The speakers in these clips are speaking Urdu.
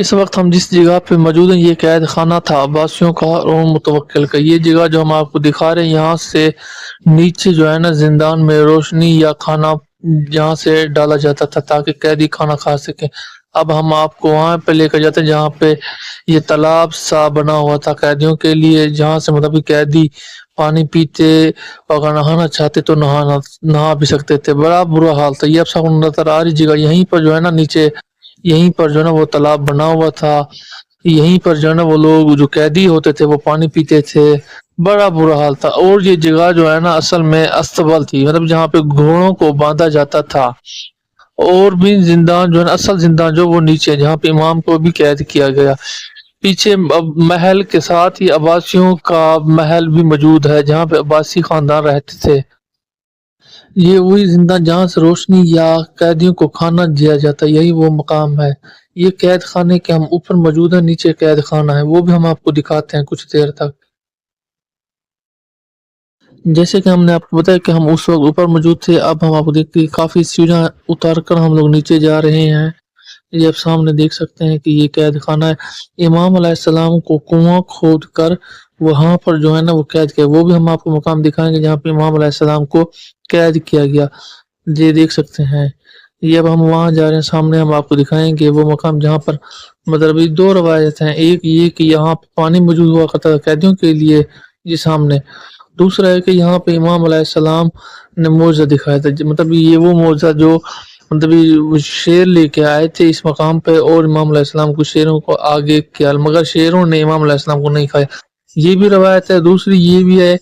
اس وقت ہم جس جگہ پہ موجود ہیں، یہ قید خانہ تھا، عباسیوں کا اور متوکل کا۔ یہ جگہ جو ہم آپ کو دکھا رہے ہیں، یہاں سے نیچے جو ہے نا، زندان میں روشنی یا کھانا جہاں سے ڈالا جاتا تھا تاکہ قیدی کھانا کھا سکیں۔ اب ہم آپ کو وہاں پہ لے کر جاتے ہیں جہاں پہ یہ تالاب سا بنا ہوا تھا قیدیوں کے لیے، جہاں سے مطلب قیدی پانی پیتے اگر نہانا چاہتے تو نہانا، نہا بھی سکتے تھے۔ بڑا برا حال تھا۔ یہ اب سب نظر آ رہی جگہ یہیں پر جو ہے نا، نیچے یہیں پر جو ہے نا وہ تالاب بنا ہوا تھا، یہیں پر جو ہے نا وہ لوگ جو قیدی ہوتے تھے، وہ پانی پیتے تھے۔ بڑا برا حال تھا۔ اور یہ جگہ جو ہے نا اصل میں استبل تھی مطلب جہاں پہ گھوڑوں کو باندھا جاتا تھا۔ اور بھی زندان جو ہے نا، اصل زندان جو وہ نیچے، جہاں پہ امام کو بھی قید کیا گیا۔ پیچھے محل کے ساتھ ہی عباسیوں کا محل بھی موجود ہے، جہاں پہ عباسی خاندان رہتے تھے۔ یہ وہی زندہ جہاں سے روشنی یا قیدیوں کو کھانا دیا جاتا ہے، یہی وہ مقام ہے۔ یہ قید خانے کے ہم اوپر موجود ہیں، نیچے قید خانہ ہے۔ وہ بھی ہم آپ کو دکھاتے ہیں کچھ دیر تک۔ جیسے کہ ہم نے آپ کو بتایا کہ ہم اس وقت اوپر موجود تھے، اب ہم آپ کو دیکھتے کافی سیڑھیاں اتار کر ہم لوگ نیچے جا رہے ہیں۔ یہ آپ سامنے دیکھ سکتے ہیں کہ یہ قید خانہ ہے۔ امام علیہ السلام کو کنواں کھود کر وہاں پر جو ہے نا وہ قید کیا، وہ بھی ہم آپ کو مقام دکھائیں گے جہاں پہ امام علیہ السلام کو قید کیا گیا۔ یہ دیکھ سکتے ہیں۔ یہ اب ہم وہاں جا رہے ہیں، سامنے ہم آپ کو دکھائیں گے وہ مقام جہاں پر مطلب دو روایت ہیں۔ ایک یہ کہ یہاں پہ پانی موجود ہوا کرتا تھا قیدیوں کے لیے جی سامنے۔ دوسرا ہے کہ یہاں پہ امام علیہ السلام نے موضوع دکھایا تھا۔ مطلب یہ وہ موضوع جو مطلب شیر لے کے آئے تھے اس مقام پہ اور امام علیہ السلام کو شیروں کو آگے کیا، مگر شیروں نے امام علیہ السلام کو نہیں کھایا۔ یہ بھی روایت ہے۔ دوسری یہ بھی ہے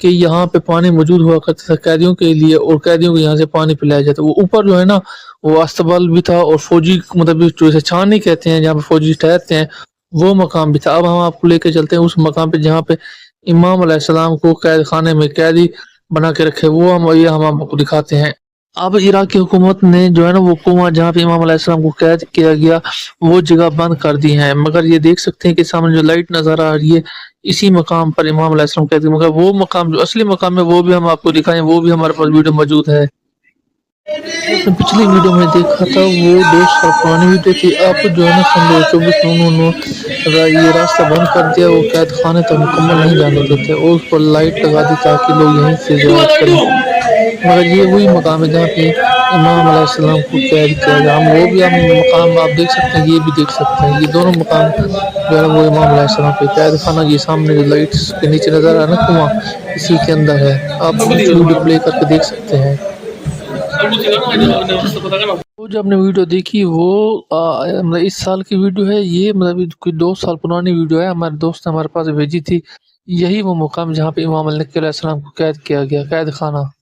کہ یہاں پہ پانی موجود ہوا کرتا تھا، قیدیوں کے لیے اور قیدیوں کو یہاں سے پانی پلایا جاتا۔ وہ اوپر جو ہے نا، وہ استبل بھی تھا اور فوجی مطلب جو اسے چھانی کہتے ہیں، جہاں پہ فوجی ٹھہرتے ہیں، وہ مقام بھی تھا۔ اب ہم آپ کو لے کے چلتے ہیں، اس مقام پہ جہاں پہ امام علیہ السلام کو قید خانے میں قیدی بنا کے رکھے، وہ ہم یہ ہم آپ کو دکھاتے ہیں۔ اب عراقی حکومت نے جو ہے نا وہ کنواں جہاں پہ امام علیہ السلام کو قید کیا گیا، وہ جگہ بند کر دی ہیں۔ مگر یہ دیکھ سکتے ہیں کہ سامنے جو لائٹ نظر آ رہی ہے، اسی مقام پر امام علیہ السلام قید مگر وہ مقام، جو اصلی مقام ہے، وہ بھی ہم آپ کو دکھائیں۔ وہ بھی ہمارے پاس ویڈیو موجود ہے۔ پچھلی ویڈیو میں دیکھا تھا، وہ دو سال پرانی ویڈیو تھی آپ جو ہے نا سن دو چوبیس انہوں نے یہ راستہ بند کر دیا، وہ قید خانے تک مکمل نہیں جانے دیتے۔ اور اس پر لائٹ لگا دی تاکہ لوگ یہیں سے زیارت کریں مگر یہ وہی مقام ہے جہاں پہ امام علیہ السلام کو قید کیا گیا۔ ہم وہ بھی ہم مقام آپ دیکھ سکتے ہیں، یہ بھی دیکھ سکتے ہیں۔ یہ دونوں مقام جو ہے وہ امام علیہ السلام پہ قید۔ خانہ یہ سامنے جو لائٹس کے نیچے نظر آ رہا نا، کنواں، اسی کے اندر ہے۔ آپ ویڈیو پلے کر کے دیکھ سکتے ہیں۔ وہ جو آپ نے ویڈیو دیکھی، وہ مطلب اس سال کی ویڈیو ہے۔ یہ مطلب کوئی دو سال پرانی ویڈیو ہے۔ ہمارے دوست نے ہمارے پاس بھیجی تھی۔ یہی وہ مقام جہاں پہ امام علیہ السلام کو قید کیا گیا، قید خانہ۔